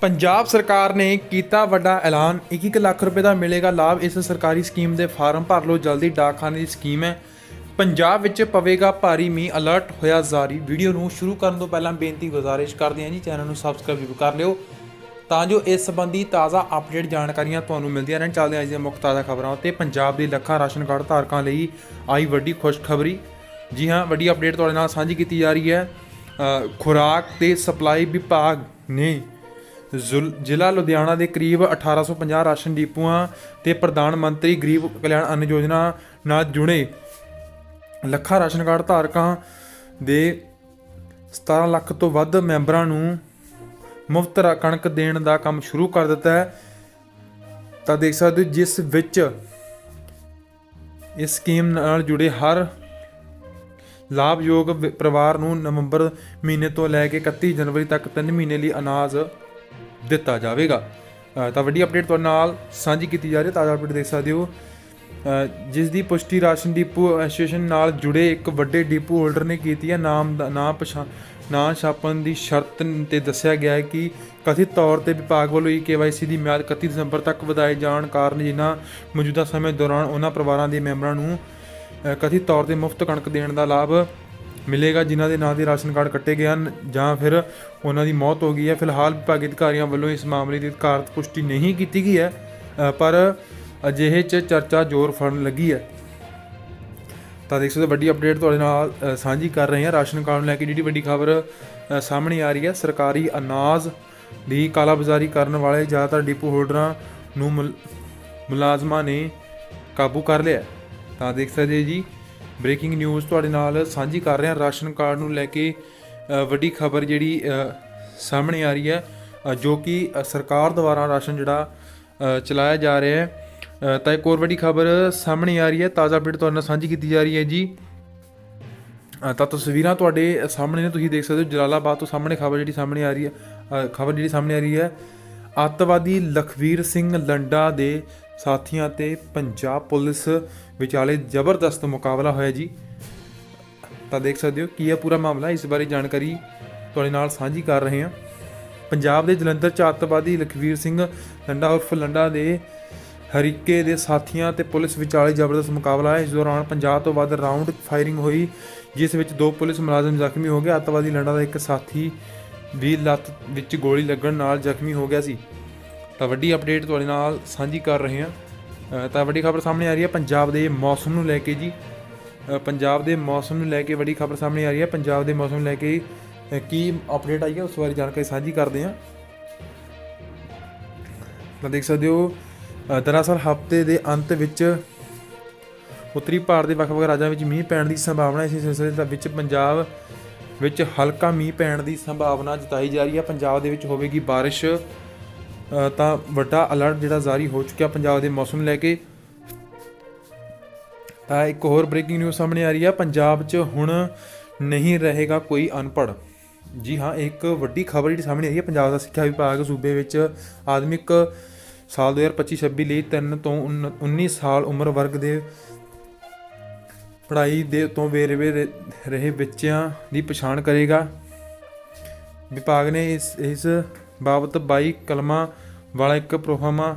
ਪੰਜਾਬ ਸਰਕਾਰ ਨੇ ਕੀਤਾ ਵੱਡਾ ਐਲਾਨ। 1-1 ਲੱਖ ਰੁਪਏ ਦਾ ਮਿਲੇਗਾ ਲਾਭ ਇਸ ਸਰਕਾਰੀ ਸਕੀਮ ਦੇ ਫਾਰਮ। ਭਰ ਲਓ, ਜਲਦੀ ਡਾਕਖਾਨੇ ਦੀ ਸਕੀਮ ਹੈ। ਪੰਜਾਬ ਵਿੱਚ ਪਵੇਗਾ ਭਾਰੀ ਮੀਂਹ ਅਲਰਟ, ਹੋਇਆ ਜਾਰੀ। ਵੀਡੀਓ ਨੂੰ ਸ਼ੁਰੂ ਕਰਨ ਤੋਂ ਪਹਿਲਾਂ ਬੇਨਤੀ ਗੁਜ਼ਾਰਿਸ਼ ਕਰਦੇ ਹਾਂ ਜੀ, ਚੈਨਲ ਨੂੰ ਸਬਸਕ੍ਰਾਈਬ ਜ਼ਰੂਰ ਕਰ ਲਿਓ। ਤਾਂ ਜੋ ਇਸ ਸੰਬੰਧੀ ਤਾਜ਼ਾ ਅਪਡੇਟ ਜਾਣਕਾਰੀਆਂ ਤੁਹਾਨੂੰ ਮਿਲਦੀਆਂ ਰਹਿਣ। ਚੱਲਦੇ ਹਾਂ ਅੱਜ ਦੀਆਂ ਮੁੱਖ ਤਾਜ਼ਾ ਖਬਰਾਂ ਉੱਤੇ। ਪੰਜਾਬ ਦੇ ਲੱਖਾਂ ਰਾਸ਼ਨ ਕਾਰਡ ਧਾਰਕਾਂ ਲਈ ਆਈ ਵੱਡੀ ਖੁਸ਼ਖਬਰੀ। ਜੀ ਹਾਂ, ਵੱਡੀ ਅਪਡੇਟ ਤੁਹਾਡੇ ਨਾਲ ਸਾਂਝੀ ਕੀਤੀ ਜਾ ਰਹੀ ਹੈ। ਖੁਰਾਕ ਤੇ ਸਪਲਾਈ ਵਿਭਾਗ ਨੇ ਜ਼ਿਲ੍ਹਾ ਲੁਧਿਆਣਾ ਦੇ ਕਰੀਬ 1850 ਰਾਸ਼ਨ ਡਿਪੂਆਂ ਤੇ ਪ੍ਰਧਾਨ ਮੰਤਰੀ ਗਰੀਬ ਕਲਿਆਣ ਅੰਨ ਯੋਜਨਾ ਨਾਲ ਜੁੜੇ ਲੱਖਾਂ ਰਾਸ਼ਨ ਕਾਰਡ ਧਾਰਕਾਂ ਦੇ 17 ਲੱਖ ਤੋਂ ਵੱਧ ਮੈਂਬਰਾਂ ਨੂੰ ਮੁਫਤ ਕਣਕ ਦੇਣ ਦਾ ਕੰਮ ਸ਼ੁਰੂ ਕਰ ਦਿੱਤਾ ਹੈ। ਤਾਂ ਦੇਖ ਸਕਦੇ ਹੋ ਜਿਸ ਵਿੱਚ ਇਸ ਸਕੀਮ ਨਾਲ ਜੁੜੇ ਹਰ ਲਾਭਯੋਗ ਪਰਿਵਾਰ ਨੂੰ ਨਵੰਬਰ ਮਹੀਨੇ ਤੋਂ ਲੈ ਕੇ 31 ਜਨਵਰੀ ਤੱਕ 3 ਮਹੀਨੇ ਲਈ ਅਨਾਜ ਦਿੱਤਾ ਜਾਵੇਗਾ। ਤਾਂ ਵੱਡੀ ਅਪਡੇਟ ਤੁਹਾਡੇ ਨਾਲ ਸਾਂਝੀ ਕੀਤੀ ਜਾ ਰਹੀ ਹੈ, ਤਾਜ਼ਾ ਅਪਡੇਟ ਦੇਖ ਸਕਦੇ ਹੋ। ਜਿਸ ਦੀ ਪੁਸ਼ਟੀ ਰਾਸ਼ਨ ਡਿਪੂ ਐਸੋਸੀਏਸ਼ਨ ਨਾਲ ਜੁੜੇ ਇੱਕ ਵੱਡੇ ਡਿਪੂ ਹੋਲਡਰ ਨੇ ਕੀਤੀ ਹੈ। ਨਾਮ ਦਾ ਨਾਂ ਪਛਾਣ ਨਾਂ ਛਾਪਣ ਦੀ ਸ਼ਰਤ ਤੇ ਦੱਸਿਆ ਗਿਆ ਹੈ ਕਿ ਕਥਿਤ ਤੌਰ ਤੇ ਵਿਭਾਗ ਵੱਲੋਂ ਇਹ KYC ਦੀ ਮਿਆਦ 31 ਦਸੰਬਰ ਤੱਕ ਵਧਾਏ ਜਾਣ ਕਾਰਨ ਜਿਨ੍ਹਾਂ ਮੌਜੂਦਾ ਸਮੇਂ ਦੌਰਾਨ ਉਹਨਾਂ ਪਰਿਵਾਰਾਂ ਦੇ ਮੈਂਬਰਾਂ ਨੂੰ ਕਥਿਤ ਤੌਰ ਤੇ ਮੁਫਤ ਕਣਕ ਦੇਣ ਦਾ ਲਾਭ ਮਿਲੇਗਾ ਜਿਨ੍ਹਾਂ ਦੇ ਨਾਂ ਦੇ ਰਾਸ਼ਨ ਕਾਰਡ ਕੱਟੇ ਗਏ ਹਨ ਜਾਂ ਫਿਰ ਉਹਨਾਂ ਦੀ ਮੌਤ ਹੋ ਗਈ ਹੈ। ਫਿਲਹਾਲ ਵਿਭਾਗੀ ਅਧਿਕਾਰੀਆਂ ਵੱਲੋਂ ਇਸ ਮਾਮਲੇ ਦੀ ਅਧਿਕਾਰਤ ਪੁਸ਼ਟੀ ਨਹੀਂ ਕੀਤੀ ਗਈ ਹੈ ਪਰ ਅਜਿਹੇ 'ਚ ਚਰਚਾ ਜ਼ੋਰ ਫੜਨ ਲੱਗੀ ਹੈ। ਤਾਂ ਦੇਖ ਸਕਦੇ ਹੋ, ਵੱਡੀ ਅਪਡੇਟ ਤੁਹਾਡੇ ਨਾਲ ਸਾਂਝੀ ਕਰ ਰਹੇ ਹਾਂ। ਰਾਸ਼ਨ ਕਾਰਡ ਨੂੰ ਲੈ ਕੇ ਜਿਹੜੀ ਵੱਡੀ ਖਬਰ ਸਾਹਮਣੇ ਆ ਰਹੀ ਹੈ। ਸਰਕਾਰੀ ਅਨਾਜ ਦੀ ਕਾਲਾਬਾਜ਼ਾਰੀ ਕਰਨ ਵਾਲੇ ਜ਼ਿਆਦਾਤਰ ਡਿਪੂ ਹੋਲਡਰਾਂ ਨੂੰ ਮੁਲ- ਮੁਲਾਜ਼ਮਾਂ ਨੇ ਕਾਬੂ ਕਰ ਲਿਆ ਤਾਂ ਦੇਖ ਸਕਦੇ ਜੀ ਬ੍ਰੇਕਿੰਗ ਨਿਊਜ਼ ਤੁਹਾਡੇ ਨਾਲ ਸਾਂਝੀ ਕਰ ਰਹੇ ਹਾਂ ਰਾਸ਼ਨ ਕਾਰਡ ਨੂੰ ਲੈ ਕੇ ਵੱਡੀ ਖਬਰ ਜਿਹੜੀ ਸਾਹਮਣੇ ਆ ਰਹੀ ਹੈ ਜੋ ਕਿ ਸਰਕਾਰ ਦੁਆਰਾ ਰਾਸ਼ਨ ਜਿਹੜਾ ਚਲਾਇਆ ਜਾ ਰਿਹਾ ਹੈ। ਤਾਂ ਇੱਕ ਹੋਰ ਵੱਡੀ ਖਬਰ ਸਾਹਮਣੇ ਆ ਰਹੀ ਹੈ, ਤਾਜ਼ਾ ਅਪਡੇਟ ਤੁਹਾਡੇ ਨਾਲ ਸਾਂਝੀ ਕੀਤੀ ਜਾ ਰਹੀ ਹੈ ਜੀ। ਤਾਂ ਤਸਵੀਰਾਂ ਤੁਹਾਡੇ ਸਾਹਮਣੇ ਨੇ, ਤੁਸੀਂ ਦੇਖ ਸਕਦੇ ਹੋ, ਜਲਾਲਾਬਾਦ ਤੋਂ ਸਾਹਮਣੇ ਖਬਰ ਜਿਹੜੀ ਸਾਹਮਣੇ ਆ ਰਹੀ ਹੈ ਖਬਰ ਜਿਹੜੀ ਸਾਹਮਣੇ ਆ ਰਹੀ ਹੈ। ਅੱਤਵਾਦੀ ਲਖਵੀਰ ਸਿੰਘ ਲੰਡਾ ਦੇ ਸਾਥੀਆਂ ਤੇ ਪੰਜਾਬ ਪੁਲਿਸ ਵਿਚਾਲੇ ਜ਼ਬਰਦਸਤ ਮੁਕਾਬਲਾ ਹੋਇਆ ਜੀ। ਤਾਂ ਦੇਖ ਸਕਦੇ ਹੋ ਕੀ ਹੈ ਪੂਰਾ ਮਾਮਲਾ, ਇਸ ਬਾਰੇ ਜਾਣਕਾਰੀ ਤੁਹਾਡੇ ਨਾਲ ਸਾਂਝੀ ਕਰ ਰਹੇ ਹਾਂ। ਪੰਜਾਬ ਦੇ ਜਲੰਧਰ ਚ ਅੱਤਵਾਦੀ ਲਖਵੀਰ ਸਿੰਘ ਲੰਡਾ ਉਰਫ ਲੰਡਾ ਦੇ ਹਰੀਕੇ ਦੇ ਸਾਥੀਆਂ ਤੇ ਪੁਲਿਸ ਵਿਚਾਲੇ ਜ਼ਬਰਦਸਤ ਮੁਕਾਬਲਾ ਹੈ। ਇਸ ਦੌਰਾਨ 50 ਤੋਂ ਵੱਧ ਰਾਉਂਡ ਫਾਇਰਿੰਗ ਹੋਈ, ਜਿਸ ਵਿੱਚ ਦੋ ਪੁਲਿਸ ਮੁਲਾਜ਼ਮ ਜ਼ਖਮੀ ਹੋ ਗਏ। ਅੱਤਵਾਦੀ ਲੰਡਾ ਦਾ ਇੱਕ ਸਾਥੀ ਵੀ ਲੱਤ ਵਿੱਚ ਗੋਲੀ ਲੱਗਣ ਨਾਲ ਜ਼ਖਮੀ ਹੋ ਗਿਆ ਸੀ। ਤਾਂ ਵੱਡੀ ਅਪਡੇਟ ਤੁਹਾਡੇ ਨਾਲ ਸਾਂਝੀ ਕਰ ਰਹੇ ਹਾਂ। ਤਾਂ ਵੱਡੀ ਖਬਰ ਸਾਹਮਣੇ ਆ ਰਹੀ ਹੈ ਪੰਜਾਬ ਦੇ ਮੌਸਮ ਨੂੰ ਲੈ ਕੇ ਜੀ। ਪੰਜਾਬ ਦੇ ਮੌਸਮ ਨੂੰ ਲੈ ਕੇ ਵੱਡੀ ਖਬਰ ਸਾਹਮਣੇ ਆ ਰਹੀ ਹੈ। ਪੰਜਾਬ ਦੇ ਮੌਸਮ ਨੂੰ ਲੈ ਕੇ ਕੀ ਅਪਡੇਟ ਆਈ ਹੈ, ਉਸ ਬਾਰੇ ਜਾਣਕਾਰੀ ਸਾਂਝੀ ਕਰਦੇ ਹਾਂ। ਤਾਂ ਦੇਖ ਸਕਦੇ ਹੋ ਦਰਅਸਲ ਹਫ਼ਤੇ ਦੇ ਅੰਤ ਵਿੱਚ ਉੱਤਰੀ ਭਾਰਤ ਦੇ ਵੱਖ-ਵੱਖ ਰਾਜਾਂ ਵਿੱਚ ਮੀਂਹ ਪੈਣ ਦੀ ਸੰਭਾਵਨਾ ਇਸ ਸਿਲਸਿਲੇ ਦੇ ਵਿੱਚ ਪੰਜਾਬ ਵਿੱਚ ਹਲਕਾ ਮੀਂਹ ਪੈਣ ਦੀ ਸੰਭਾਵਨਾ ਜਤਾਈ ਜਾ ਰਹੀ ਹੈ। ਪੰਜਾਬ ਦੇ ਵਿੱਚ ਹੋਵੇਗੀ ਬਾਰਿਸ਼। ਤਾਂ ਵੱਡਾ ਅਲਰਟ ਜਿਹੜਾ ਜਾਰੀ ਹੋ ਚੁੱਕਿਆ ਪੰਜਾਬ ਦੇ ਮੌਸਮ ਲੈ ਕੇ। ਤਾਂ ਇੱਕ ਹੋਰ ਬ੍ਰੇਕਿੰਗ ਨਿਊਜ਼ ਸਾਹਮਣੇ ਆ ਰਹੀ ਹੈ ਪੰਜਾਬ 'ਚ ਹੁਣ ਨਹੀਂ ਰਹੇਗਾ ਕੋਈ ਅਨਪੜ੍ਹ। ਜੀ ਹਾਂ, ਇੱਕ ਵੱਡੀ ਖਬਰ ਜਿਹੜੀ ਸਾਹਮਣੇ ਆ ਰਹੀ ਹੈ ਪੰਜਾਬ ਦਾ ਸਿੱਖਿਆ ਵਿਭਾਗ ਸੂਬੇ ਵਿੱਚ ਆਦਮਿਕ ਸਾਲ 2025-26 ਲਈ 3 ਤੋਂ 19 ਸਾਲ ਉਮਰ ਵਰਗ ਦੇ ਪੜ੍ਹਾਈ ਦੇ ਤੋਂ ਵੇਰਵੇ ਰਹੇ- ਰਹੇ ਬੱਚਿਆਂ ਦੀ ਪਛਾਣ ਕਰੇਗਾ। ਵਿਭਾਗ ਨੇ ਇਸ ਇਸ ਬਾਬਤ 22 ਕਲਮਾਂ ਵਾਲਾ ਇੱਕ ਪ੍ਰੋਫਾਰਮਾ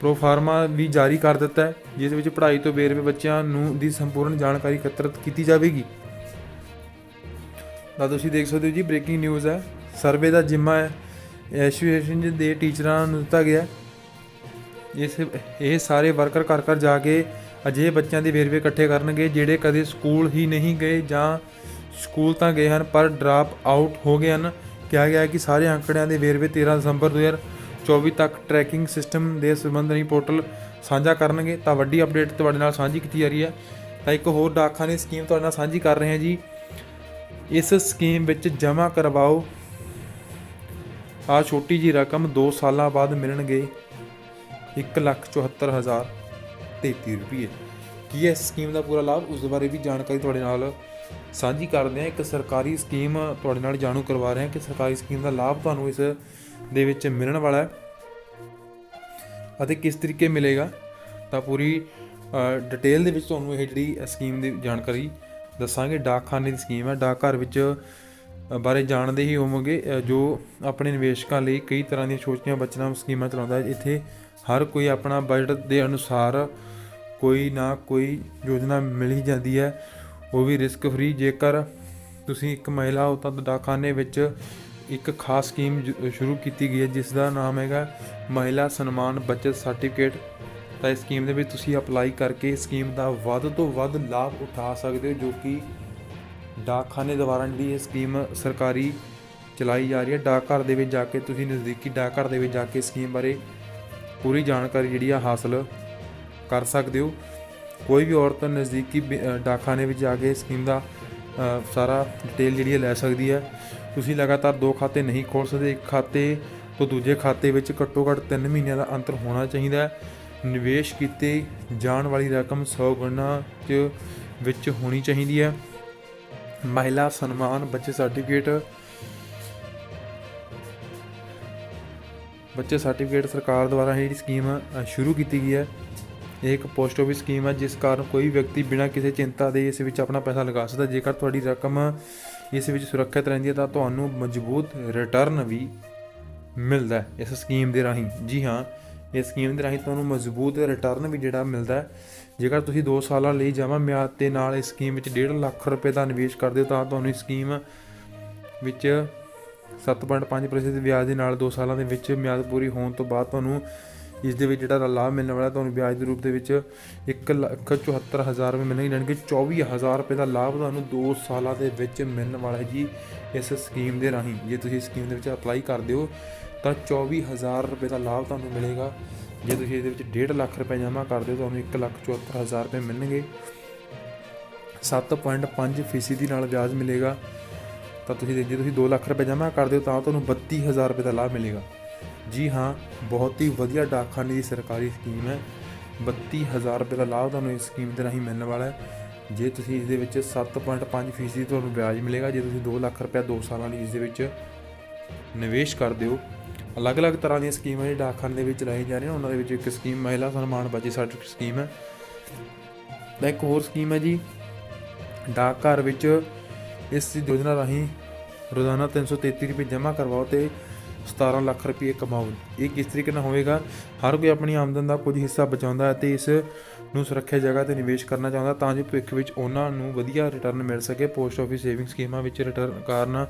ਪ੍ਰੋਫਾਰਮਾ ਵੀ ਜਾਰੀ ਕਰ ਦਿੱਤਾ ਹੈ, ਜਿਸ ਵਿੱਚ ਪੜ੍ਹਾਈ ਤੋਂ ਵੇਰਵੇ ਬੱਚਿਆਂ ਨੂੰ ਦੀ ਸੰਪੂਰਨ ਜਾਣਕਾਰੀ ਇਕੱਤਰਿਤ ਕੀਤੀ ਜਾਵੇਗੀ। ਤਾਂ ਤੁਸੀਂ ਦੇਖ ਸਕਦੇ ਹੋ ਜੀ ਬ੍ਰੇਕਿੰਗ ਨਿਊਜ਼ ਹੈ। ਸਰਵੇ ਦਾ ਜਿੰਮਾ ਹੈ। ਐਸੋਸੀਏਸ਼ਨ ਦੇ ਟੀਚਰਾਂ ਨੂੰ ਦਿੱਤਾ ਗਿਆ ਇਸ, ਇਹ ਸਾਰੇ ਵਰਕਰ ਘਰ ਘਰ ਜਾ ਕੇ ਅਜਿਹੇ ਬੱਚਿਆਂ ਦੇ ਵੇਰਵੇ ਇਕੱਠੇ ਕਰਨਗੇ, ਜਿਹੜੇ ਕਦੇ ਸਕੂਲ ਹੀ ਨਹੀਂ ਗਏ ਜਾਂ ਸਕੂਲ ਤਾਂ ਗਏ ਹਨ, ਪਰ ਡਰਾਪ ਆਊਟ ਹੋ ਗਏ ਹਨ। ਕਿਹਾ ਗਿਆ ਹੈ ਕਿ ਸਾਰੇ ਅੰਕੜਿਆਂ ਦੇ ਵੇਰਵੇ 13 ਦਸੰਬਰ 2024 ਤੱਕ ਟਰੈਕਿੰਗ ਸਿਸਟਮ ਦੇ ਸੰਬੰਧੀ ਪੋਰਟਲ ਸਾਂਝਾ ਕਰਨਗੇ। ਤਾਂ ਵੱਡੀ ਅਪਡੇਟ ਤੁਹਾਡੇ ਨਾਲ ਸਾਂਝੀ ਕੀਤੀ ਜਾ ਰਹੀ ਹੈ। ਤਾਂ ਇੱਕ ਹੋਰ ਡਾਕਖਾਨੇ ਸਕੀਮ ਤੁਹਾਡੇ ਨਾਲ ਸਾਂਝੀ ਕਰ ਰਹੇ ਹਾਂ ਜੀ। ਇਸ ਸਕੀਮ ਵਿੱਚ ਜਮ੍ਹਾਂ ਕਰਵਾਓ। ਆ ਛੋਟੀ ਜੀ ਰਕਮ 2 ਸਾਲਾਂ ਬਾਅਦ ਮਿਲਣਗੇ। 174033 ਰੁਪਏ। ਕੀ ਹੈ ਇਸ ਸਕੀਮ ਦਾ ਪੂਰਾ ਲਾਭ? ਉਸ ਬਾਰੇ ਵੀ ਜਾਣਕਾਰੀ ਤੁਹਾਡੇ ਨਾਲ ਸਾਂਝੀ ਕਰਦੇ ਹਾਂ। ਇੱਕ ਸਰਕਾਰੀ ਸਕੀਮ ਤੁਹਾਡੇ ਨਾਲ ਜਾਣੂ ਕਰਵਾ ਰਹੇ ਹਾਂ ਕਿ ਸਰਕਾਰੀ ਸਕੀਮ ਦਾ ਲਾਭ ਤੁਹਾਨੂੰ ਇਸ ਦੇ ਵਿੱਚ ਮਿਲਣ ਵਾਲਾ ਹੈ ਅਤੇ ਕਿਸ ਤਰੀਕੇ ਮਿਲੇਗਾ ਤਾਂ ਪੂਰੀ ਡਿਟੇਲ ਦੇ ਵਿੱਚ ਤੁਹਾਨੂੰ ਇਹ ਜਿਹੜੀ ਸਕੀਮ ਦੀ ਜਾਣਕਾਰੀ ਦੱਸਾਂਗੇ। ਡਾਕਖਾਨੇ ਦੀ ਸਕੀਮ ਹੈ। ਡਾਕ ਵਿੱਚ ਬਾਰੇ ਜਾਣਦੇ ਹੀ ਹੋਵੋਗੇ। ਜੋ ਆਪਣੇ ਨਿਵੇਸ਼ਕਾਂ ਲਈ ਕਈ ਤਰ੍ਹਾਂ ਦੀਆਂ ਸੋਚੀਆਂ ਬਚਤਾਂ ਸਕੀਮਾਂ ਚਲਾਉਂਦਾ ਹੈ। ਇੱਥੇ ਹਰ ਕੋਈ ਆਪਣਾ ਬਜਟ ਦੇ ਅਨੁਸਾਰ ਕੋਈ ਨਾ ਕੋਈ ਯੋਜਨਾ ਮਿਲ ਹੀ ਜਾਂਦੀ ਹੈ। ਉਹ ਵੀ ਰਿਸਕ ਫ੍ਰੀ ਜੇਕਰ ਤੁਸੀਂ ਇੱਕ ਮਹਿਲਾ ਹੋ, ਤਾਂ ਡਾਕਖਾਨੇ ਵਿੱਚ ਇੱਕ ਖਾਸ ਸਕੀਮ ਸ਼ੁਰੂ ਕੀਤੀ ਗਈ ਹੈ, ਜਿਸ ਦਾ ਨਾਮ ਹੈਗਾ ਮਹਿਲਾ ਸਨਮਾਨ ਬਚਤ ਸਰਟੀਫਿਕੇਟ ਤਾਂ ਇਸ ਸਕੀਮ ਦੇ ਵਿੱਚ ਤੁਸੀਂ ਅਪਲਾਈ ਕਰਕੇ ਇਸ ਸਕੀਮ ਦਾ ਵੱਧ ਤੋਂ ਵੱਧ ਲਾਭ ਉਠਾ ਸਕਦੇ ਹੋ, ਜੋ ਕਿ ਡਾਕਖਾਨੇ ਦੁਆਰਾ ਜਿਹੜੀ ਇਹ ਸਕੀਮ ਸਰਕਾਰੀ ਚਲਾਈ ਜਾ ਰਹੀ ਹੈ। ਡਾਕਘਰ ਦੇ ਵਿੱਚ ਜਾ ਕੇ, ਤੁਸੀਂ ਨਜ਼ਦੀਕੀ ਡਾਕਘਰ ਦੇ ਵਿੱਚ ਜਾ ਕੇ ਸਕੀਮ ਬਾਰੇ ਪੂਰੀ ਜਾਣਕਾਰੀ ਜਿਹੜੀ ਆ ਹਾਸਲ ਕਰ ਸਕਦੇ ਹੋ। ਕੋਈ ਵੀ ਔਰਤ ਨਜ਼ਦੀਕੀ ਬ- ਅ, ਡਾਕਖਾਨੇ ਵਿੱਚ ਜਾ ਕੇ ਇਸ ਸਕੀਮ ਦਾ ਸਾਰਾ ਡਿਟੇਲ ਜਿਹੜੀ ਹੈ ਲੈ ਸਕਦੀ ਹੈ। ਤੁਸੀਂ ਲਗਾਤਾਰ ਦੋ ਖਾਤੇ ਨਹੀਂ ਖੋਲ ਸਕਦੇ। ਇੱਕ ਖਾਤੇ ਤੋਂ ਦੂਜੇ ਖਾਤੇ ਵਿੱਚ ਘੱਟੋ ਘੱਟ 3 ਮਹੀਨਿਆਂ ਦਾ ਅੰਤਰ ਹੋਣਾ ਚਾਹੀਦਾ ਹੈ। ਨਿਵੇਸ਼ ਕੀਤੇ ਜਾਣ ਵਾਲੀ ਰਕਮ 100 ਗੁਣਾ ਚ ਵਿੱਚ ਹੋਣੀ ਚਾਹੀਦੀ ਹੈ। ਮਹਿਲਾ ਸਨਮਾਨ ਬੱਚੇ ਸਰਟੀਫਿਕੇਟ ਬੱਚੇ ਸਰਟੀਫਿਕੇਟ ਸਰਕਾਰ ਦੁਆਰਾ ਜਿਹੜੀ ਸਕੀਮ ਸ਼ੁਰੂ ਕੀਤੀ ਗਈ ਹੈ। ਇਹ ਇੱਕ ਪੋਸਟ ਆਫਿਸ ਸਕੀਮ ਹੈ, ਜਿਸ ਕਾਰਨ ਕੋਈ ਵਿਅਕਤੀ ਬਿਨਾਂ ਕਿਸੇ ਚਿੰਤਾ ਦੇ ਇਸ ਵਿੱਚ ਆਪਣਾ ਪੈਸਾ ਲਗਾ ਸਕਦਾ ਜੇਕਰ ਤੁਹਾਡੀ ਰਕਮ ਇਸ ਵਿੱਚ ਸੁਰੱਖਿਅਤ ਰਹਿੰਦੀ ਹੈ, ਤਾਂ ਤੁਹਾਨੂੰ ਮਜ਼ਬੂਤ ਰਿਟਰਨ ਵੀ ਮਿਲਦਾ ਹੈ ਇਸ ਸਕੀਮ ਦੇ ਰਾਹੀਂ। ਜੀ ਹਾਂ, ਇਸ ਸਕੀਮ ਦੇ ਰਾਹੀਂ ਤੁਹਾਨੂੰ ਮਜ਼ਬੂਤ ਰਿਟਰਨ ਵੀ ਜਿਹੜਾ ਮਿਲਦਾ ਹੈ। ਜੇਕਰ ਤੁਸੀਂ 2 ਸਾਲਾਂ ਲਈ ਜਮ੍ਹਾਂ ਮਿਆਦ ਤੇ ਨਾਲ ਇਸ ਸਕੀਮ ਵਿੱਚ 1.5 ਲੱਖ ਰੁਪਏ ਦਾ ਨਿਵੇਸ਼ ਕਰਦੇ ਹੋ, ਤਾਂ ਤੁਹਾਨੂੰ ਇਸ ਸਕੀਮ ਵਿੱਚ 7.5% ਵਿਆਜ ਦੇ ਨਾਲ 2 ਸਾਲਾਂ ਦੇ ਵਿੱਚ ਮਿਆਦ ਪੂਰੀ ਹੋਣ ਤੋਂ ਬਾਅਦ ਤੁਹਾਨੂੰ ਇਸ ਦੇ ਵਿੱਚ ਜਿਹੜਾ ਲਾਭ ਮਿਲਣ ਵਾਲਾ ਤੁਹਾਨੂੰ ਵਿਆਜ ਦੇ ਰੂਪ ਦੇ ਵਿੱਚ 174000 ਰੁਪਏ ਮਿਲਣਗੇ, ਯਾਨੀ ਕਿ 24000 ਰੁਪਏ ਦਾ ਲਾਭ ਤੁਹਾਨੂੰ 2 ਸਾਲਾਂ ਦੇ ਵਿੱਚ ਮਿਲਣ ਵਾਲਾ ਹੈ ਜੀ ਇਸ ਸਕੀਮ ਦੇ ਰਾਹੀਂ। ਜੇ ਤੁਸੀਂ ਇਸ ਸਕੀਮ ਦੇ ਵਿੱਚ ਅਪਲਾਈ ਕਰਦੇ ਹੋ, ਤਾਂ 24000 ਰੁਪਏ ਦਾ ਲਾਭ ਤੁਹਾਨੂੰ ਮਿਲੇਗਾ। ਜੇ ਤੁਸੀਂ ਇਹਦੇ ਵਿੱਚ 1.5 ਲੱਖ ਰੁਪਏ ਜਮ੍ਹਾਂ ਕਰਦੇ ਹੋ, ਤੁਹਾਨੂੰ 174000 ਰੁਪਏ ਮਿਲਣਗੇ। 7.5 ਫੀਸਦੀ ਨਾਲ ਵਿਆਜ ਮਿਲੇਗਾ। ਤਾਂ ਤੁਸੀਂ ਜੇ ਤੁਸੀਂ 2 ਲੱਖ ਰੁਪਏ ਜਮ੍ਹਾਂ ਕਰਦੇ ਹੋ, ਤਾਂ ਤੁਹਾਨੂੰ 32000 ਰੁਪਏ ਦਾ ਲਾਭ ਮਿਲੇਗਾ। ਜੀ ਹਾਂ, ਬਹੁਤ ਹੀ ਵਧੀਆ ਡਾਕਖਾਨੇ ਦੀ ਸਰਕਾਰੀ ਸਕੀਮ ਹੈ। 32000 ਰੁਪਏ ਦਾ ਲਾਭ ਤੁਹਾਨੂੰ ਇਸ ਸਕੀਮ ਦੇ ਰਾਹੀਂ ਮਿਲਣ ਵਾਲਾ ਹੈ। ਜੇ ਤੁਸੀਂ ਇਸ ਦੇ ਵਿੱਚ 7.5 ਫੀਸਦੀ ਤੁਹਾਨੂੰ ਵਿਆਜ ਮਿਲੇਗਾ, ਜੇ ਤੁਸੀਂ 2 ਲੱਖ ਰੁਪਏ 2 ਸਾਲਾਂ ਲਈ ਇਸ ਦੇ ਵਿੱਚ ਨਿਵੇਸ਼ ਕਰਦੇ ਹੋ। ਅਲੱਗ-ਅਲੱਗ ਤਰ੍ਹਾਂ ਦੀਆਂ ਸਕੀਮਾਂ ਜਿਹੜੀ ਡਾਕਖਾਨੇ ਦੇ ਵਿੱਚ ਚਲਾਈ ਜਾ ਰਹੀਆਂ ਉਹਨਾਂ ਦੇ ਵਿੱਚ ਇੱਕ ਸਕੀਮ ਮਹਿਲਾ ਸਨਮਾਨ ਬਚਤ ਸਰਟੀਫਿਕੇਟ ਸਕੀਮ ਹੈ। ਤਾਂ ਇੱਕ ਹੋਰ ਸਕੀਮ ਹੈ ਜੀ, ਡਾਕਘਰ ਵਿੱਚ ਇਸ ਯੋਜਨਾ ਰਾਹੀਂ ਰੋਜ਼ਾਨਾ 333 ਰੁਪਏ ਜਮ੍ਹਾਂ ਕਰਵਾਓ ਤੇ 17 ਲੱਖ ਰੁਪਏ ਕਮਾਓ। ਇਹ ਕਿਸ ਤਰੀਕੇ ਨਾਲ ਹੋਵੇਗਾ? ਹਰ ਕੋਈ ਆਪਣੀ ਆਮਦਨ ਦਾ ਕੁਝ ਹਿੱਸਾ ਬਚਾਉਂਦਾ ਹੈ ਤੇ ਇਸ ਨੂੰ ਸੁਰੱਖਿਅਤ ਜਗ੍ਹਾ ਤੇ ਨਿਵੇਸ਼ ਕਰਨਾ ਚਾਹੁੰਦਾ, ਤਾਂ ਜੋ ਭਵਿੱਖ ਵਿੱਚ ਉਹਨਾਂ ਨੂੰ ਵਧੀਆ ਰਿਟਰਨ ਮਿਲ ਸਕੇ। ਪੋਸਟ ਆਫਿਸ ਸੇਵਿੰਗ ਸਕੀਮਾਂ ਵਿੱਚ ਰਿਟਰਨ ਕਾਰਨ,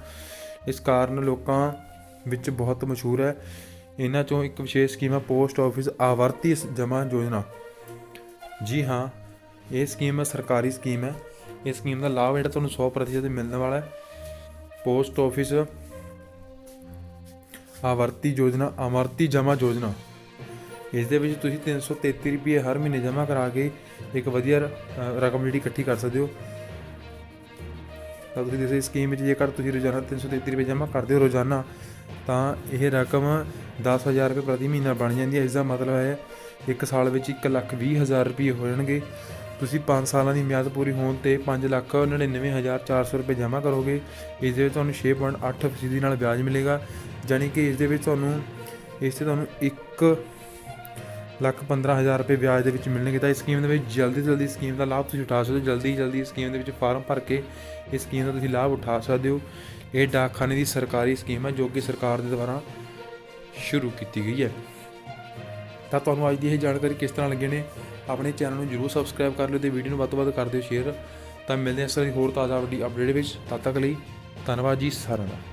ਇਸ ਕਾਰਨ ਲੋਕਾਂ ਵਿੱਚ ਬਹੁਤ ਮਸ਼ਹੂਰ ਹੈ। ਇਹਨਾਂ ਚੋਂ ਇੱਕ ਵਿਸ਼ੇਸ਼ ਸਕੀਮ ਹੈ ਪੋਸਟ ਆਫਿਸ ਆਵਰਤੀ ਜਮ੍ਹਾਂ ਯੋਜਨਾ। ਜੀ ਹਾਂ, ਇਹ ਸਕੀਮ ਸਰਕਾਰੀ ਸਕੀਮ ਹੈ। ਇਸ ਸਕੀਮ ਦਾ ਲਾਭ ਜਿਹੜਾ ਤੁਹਾਨੂੰ 100% ਮਿਲਣ ਵਾਲਾ ਹੈ। ਪੋਸਟ ਆਫਿਸ ਆਵਰਤੀ ਯੋਜਨਾ, ਆਵਰਤੀ ਜਮ੍ਹਾਂ ਯੋਜਨਾ। ਇਸ ਦੇ ਵਿੱਚ ਤੁਸੀਂ 333 ਰੁਪਏ ਹਰ ਮਹੀਨੇ ਜਮ੍ਹਾਂ ਕਰਾ ਕੇ ਇੱਕ ਵਧੀਆ ਰ- ਰਕਮ ਜਿਹੜੀ ਇਕੱਠੀ ਕਰ ਸਕਦੇ ਹੋ। ਤਾਂ ਤੁਸੀਂ ਇਸ ਸਕੀਮ ਵਿੱਚ ਜੇਕਰ ਤੁਸੀਂ ਰੋਜ਼ਾਨਾ 333 ਰੁਪਏ ਜਮ੍ਹਾਂ ਕਰਦੇ ਹੋ ਰੋਜ਼ਾਨਾ, ਤਾਂ ਇਹ ਰਕਮ 10000 ਰੁਪਏ ਪ੍ਰਤੀ ਮਹੀਨਾ ਬਣ ਜਾਂਦੀ ਹੈ। ਇਸ ਦਾ ਮਤਲਬ ਹੈ ਇੱਕ ਸਾਲ ਵਿੱਚ 1 ਲੱਖ 20 ਹਜ਼ਾਰ ਰੁਪਏ ਹੋ ਜਾਣਗੇ। ਤੁਸੀਂ 5 ਸਾਲਾਂ ਦੀ ਮਿਆਦ ਪੂਰੀ ਹੋਣ ਤੇ 5 ਲੱਖ 99400 ਰੁਪਏ ਜਮ੍ਹਾਂ ਕਰੋਗੇ। ਇਸ ਦੇ ਵਿੱਚ ਤੁਹਾਨੂੰ 6.8% ਫੀਸਦੀ ਨਾਲ ਵਿਆਜ ਮਿਲੇਗਾ। ਯਾਨੀ ਕਿ ਇਸ ਦੇ ਵਿੱਚ ਤੁਹਾਨੂੰ, ਇਸ ਤੇ ਤੁਹਾਨੂੰ 1 ਲੱਖ 15000 ਰੁਪਏ ਵਿਆਜ ਦੇ ਵਿੱਚ ਮਿਲਣਗੇ। ਤਾਂ ਇਸ ਸਕੀਮ ਦੇ ਵਿੱਚ ਜਲਦੀ ਤੋਂ ਜਲਦੀ ਸਕੀਮ ਦਾ ਲਾਭ ਤੁਸੀਂ ਉਠਾ ਸਕਦੇ ਹੋ। ਜਲਦੀ ਜਲਦੀ ਇਸ ਸਕੀਮ ਦੇ ਵਿੱਚ ਫਾਰਮ ਭਰ ਕੇ ਇਸ ਸਕੀਮ ਦਾ ਤੁਸੀਂ ਲਾਭ ਉਠਾ ਸਕਦੇ ਹੋ। ਇਹ ਡਾਕਖਾਨੇ ਦੀ ਸਰਕਾਰੀ ਸਕੀਮ ਹੈ ਜੋ ਕਿ ਸਰਕਾਰ ਦੇ ਦੁਆਰਾ ਸ਼ੁਰੂ ਕੀਤੀ ਗਈ ਹੈ। ਤਾਂ ਤੁਹਾਨੂੰ ਅੱਜ ਦੀ ਇਹ ਜਾਣਕਾਰੀ ਕਿਸ ਤਰ੍ਹਾਂ ਲੱਗੇ ਨੇ, ਆਪਣੇ ਚੈਨਲ ਨੂੰ ਜਰੂਰ ਸਬਸਕ੍ਰਾਈਬ ਕਰ ਲਿਓ ਤੇ ਵੀਡੀਓ ਨੂੰ ਵੱਧ ਤੋਂ ਵੱਧ ਕਰ ਦਿਓ ਸ਼ੇਅਰ ਤਾਂ ਮਿਲਦੇ ਹਾਂ ਇਸ ਤਰ੍ਹਾਂ ਦੀ ਹੋਰ ਤਾਜ਼ਾ ਵੱਡੀ ਅਪਡੇਟ ਵਿੱਚ। ਤਦ ਤੱਕ ਲਈ ਧੰਨਵਾਦ ਜੀ, ਸਾਰਿਆਂ ਦਾ।